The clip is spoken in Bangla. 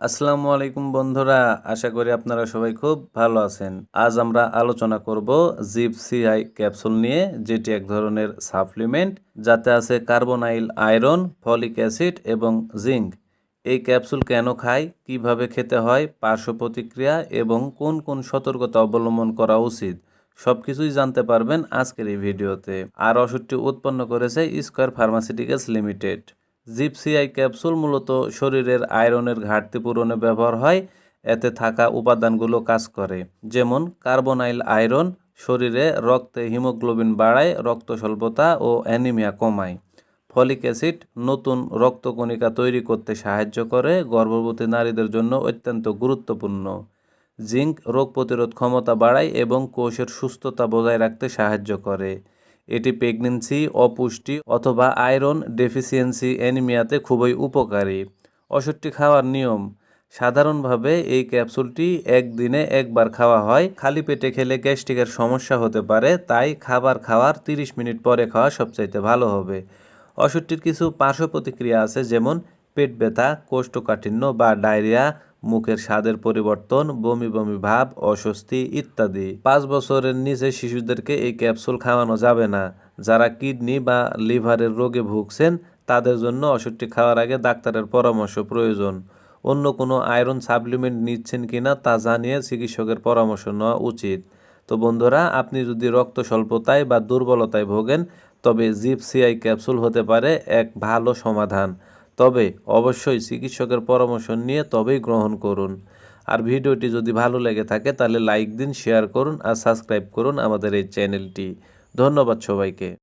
আসসালামু আলাইকুম বন্ধুরা, আশা করি আপনারা সবাই খুব ভালো আছেন। আজ আমরা আলোচনা করব জিপ সিআই ক্যাপসুল নিয়ে, যেটি এক ধরনের সাপ্লিমেন্ট যাতে আছে কার্বনাইল, আয়রন, ফলিক অ্যাসিড এবং জিঙ্ক। এই ক্যাপসুল কেন খাই কীভাবে খেতে হয়, পার্শ্ব প্রতিক্রিয়া এবং কোন কোন সতর্কতা অবলম্বন করা উচিত সব কিছুই জানতে পারবেন আজকের এই ভিডিওতে। আর ওষুধটি উৎপন্ন করেছে স্কয়ার ফার্মাসিউটিক্যালস লিমিটেড। জিপসিআই ক্যাপসুল মূলত শরীরের আয়রনের ঘাটতি পূরণে ব্যবহার হয়। এতে থাকা উপাদানগুলো কাজ করে, যেমন কার্বনাইল আয়রন শরীরে রক্তে হিমোগ্লোবিন বাড়ায়, রক্ত স্বল্পতা ও অ্যানিমিয়া কমায়। ফলিক অ্যাসিড নতুন রক্তকণিকা তৈরি করতে সাহায্য করে, গর্ভবতী নারীদের জন্য অত্যন্ত গুরুত্বপূর্ণ। জিঙ্ক রোগ প্রতিরোধ ক্ষমতা বাড়ায় এবং কোষের সুস্থতা বজায় রাখতে সাহায্য করে। এটি প্রেগনেন্সি, অপুষ্টি অথবা আয়রন ডেফিসিয়েন্সি অ্যানিমিয়াতে খুবই উপকারী। ওষুধটি খাওয়ার নিয়ম। সাধারণভাবে এই ক্যাপসুলটি একদিনে একবার খাওয়া হয়। খালি পেটে খেলে গ্যাস্ট্রিকের সমস্যা হতে পারে, তাই খাবার খাওয়ার 30 মিনিট পরে খাওয়া সবচাইতে ভালো হবে। ওষুধটির কিছু পার্শ্ব প্রতিক্রিয়া আছে, যেমন পেট ব্যথা, কোষ্ঠকাঠিন্য বা ডায়রিয়া মুখের স্বাদের পরিবর্তন, বমি বমি ভাব, অস্বস্তি ইত্যাদি। পাঁচ বছরের নিচে শিশুদেরকে এই ক্যাপসুল খাওয়ানো যাবে না। যারা কিডনি বা লিভারের রোগে ভুগছেন, তাদের জন্য ওষুধটি খাওয়ার আগে ডাক্তারের পরামর্শ প্রয়োজন। অন্য কোনো আয়রন সাপ্লিমেন্ট নিচ্ছেন কিনা তা জানিয়ে চিকিৎসকের পরামর্শ নেওয়া উচিত। তো বন্ধুরা, আপনি যদি রক্ত স্বল্পতায় বা দুর্বলতায় ভোগেন, তবে জিপসিআই ক্যাপসুল হতে পারে এক ভালো সমাধান। তবে অবশ্যই চিকিৎসকের পরামর্শ নিয়ে তবেই গ্রহণ করুন। আর ভিডিওটি যদি ভালো লেগে থাকে তাহলে লাইক দিন শেয়ার করুন আর সাবস্ক্রাইব করুন আমাদের এই চ্যানেলটি ধন্যবাদ সবাইকে।